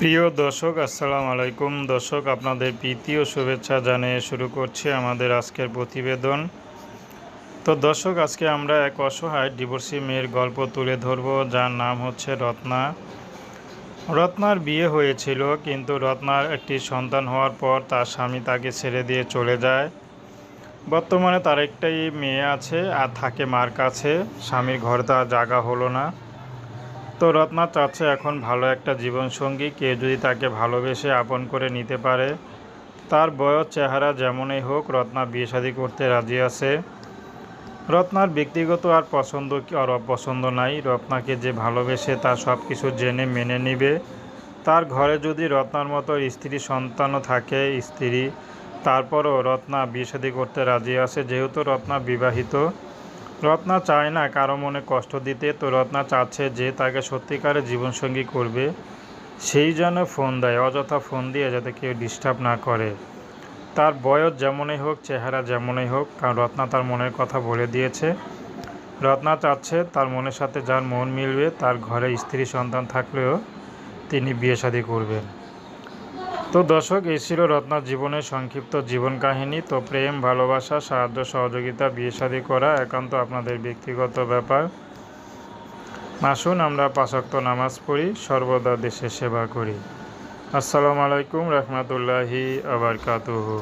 প্রিয় দর্শক, আসসালামু আলাইকুম। দর্শক, আপনাদের প্রীতি ও শুভেচ্ছা জানিয়ে শুরু করছি আমাদের আজকের প্রতিবেদন। তো দর্শক, আজকে আমরা এক অসহায় ডিভোর্সি মেয়ের গল্প তুলে ধরব, যার নাম হচ্ছে রত্না। রত্নার বিয়ে হয়েছিল, কিন্তু রত্নার একটি সন্তান হওয়ার পর তার স্বামী তাকে ছেড়ে দিয়ে চলে যায়। বর্তমানে তার একটাই মেয়ে আছে আর থাকে মার কাছে। স্বামীর ঘরে তার জায়গা হলো না। তো চাচ্ছে এখন ভালো একটা জীবনসঙ্গী। কেউ যদি তাকে ভালোবেসে আপন করে নিতে পারে, তার বয়স, চেহারা যেমনই হোক, রত্না বিয়ে শাদী করতে রাজি আছে। রত্নার ব্যক্তিগত আর পছন্দ আর অপছন্দ নাই। রত্নাকে যে ভালোবেসে তার সব কিছু জেনে মেনে নিবে। তার ঘরে যদি রত্নার মতো স্ত্রী সন্তানও থাকে, স্ত্রী, তারপরও রত্না বিয়ে শাদী করতে রাজি আছে। যেহেতু রত্না বিবাহিত রত্না চায় না কারও মনে কষ্ট দিতে, তো রত্না চাচ্ছে যে তাকে সত্যিকারের জীবনসঙ্গী করবে, সেই জন্য ফোন দেয়, অযথা ফোন দিয়ে যাতে কেউ ডিস্টার্ব না করে। তার বয়স যেমনই হোক, চেহারা যেমনই হোক, কারণ রত্না তার মনের কথা বলে দিয়েছে। রত্না চাচ্ছে তার মনের সাথে যার মন মিলবে, তার ঘরে স্ত্রী সন্তান থাকলেও তিনি বিয়ে শাদী করবেন। তো দর্শক, এই ছিল রত্নার জীবনের সংক্ষিপ্ত জীবন কাহিনী তো প্রেম, ভালোবাসা, সাহায্য, সহযোগিতা, বিয়ে শাদী করা একান্ত আপনাদের ব্যক্তিগত ব্যাপার। আসুন আমরা পাশক্ত নামাজ পড়ি, সর্বদা দেশে সেবা করি। আসসালামু আলাইকুম রহমতুল্লাহি আবরকাতুহু।